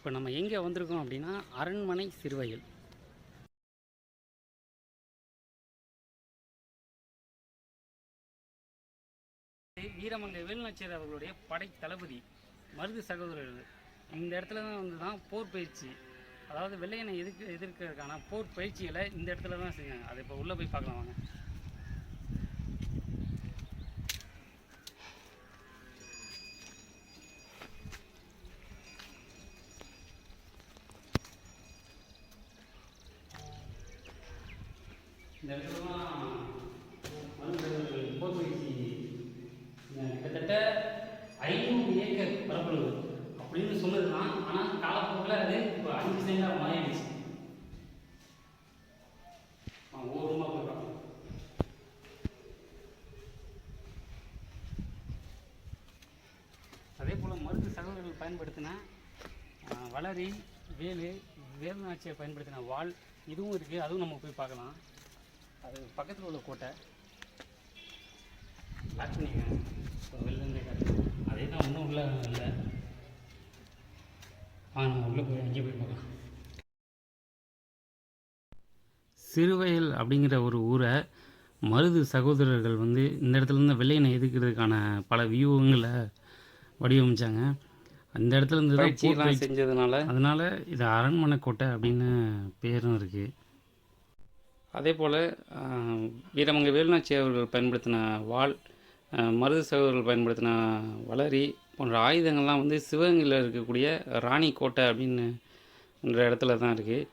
இப்போ நம்ம எங்கே வந்திருக்கோம் அப்படின்னா அரண்மனை சிறுவையில். வீரமங்கை வேலுநாச்சியார் அவர்களுடைய படை தளபதி மருது சகோதரர்கள். இந்த இடத்துல தான் வந்து தான் போர் பயிற்சி. அதாவது வெள்ளையனை எதிர்க்க எதிர்க்கிறதுக்கான போர் பயிற்சிகளை இந்த இடத்துல தான் செஞ்சாங்க அதை இப்போ உள்ளே போய் பார்க்கலாம் வாங்க. இந்த இடத்துலலாம் தான் மருது கிட்டத்தட்ட ஐநூறு ஏக்கர் பரப்பளவு அப்படின்னு சொன்னது தான் ஆனால் காலப்போக்கில் அது இப்போ அஞ்சு சென்டாக மாறிடுச்சு. அதே போல் மருந்து சகோதரர்கள் பயன்படுத்தின வளரி வேலு வேலுநாச்சியை பயன்படுத்தின வாள் இதுவும் இருக்குது அதுவும் நம்ம போய் பார்க்கலாம். பக்கத்தில் உள்ள கோட்டை. லாக் பண்ணிக்கங்க. இப்போ வெளில இருந்தே காட்டுங்க. அதே தான் ஒன்றும் உள்ள இல்லை. வாங்க நம்ம உள்ளே போய் அங்கேயே போய் பார்க்கலாம். சிறுவயல் அப்படிங்கிற ஒரு ஊரை மருது சகோதரர்கள் வந்து இந்த இடத்துல இருந்து வெள்ளையனை எதிர்க்கிறதுக்கான பல வியூகங்களை வடிவமைச்சாங்க. அந்த இடத்துல இருந்து தான் செஞ்சதுனால? அதனால் இது அரண்மனை கோட்டை அப்படின்னு பேரும் இருக்குது அதே போல் வீரமங்கை வேலுநாச்சி அவர்கள் பயன்படுத்தின வாள் மருது சகோதரர்கள் பயன்படுத்தின வளரி போன்ற ஆயுதங்கள்லாம் வந்து சிவகங்கையில் இருக்கக்கூடிய ராணி கோட்டை அப்படின்னு என்ற இடத்துல தான் இருக்குது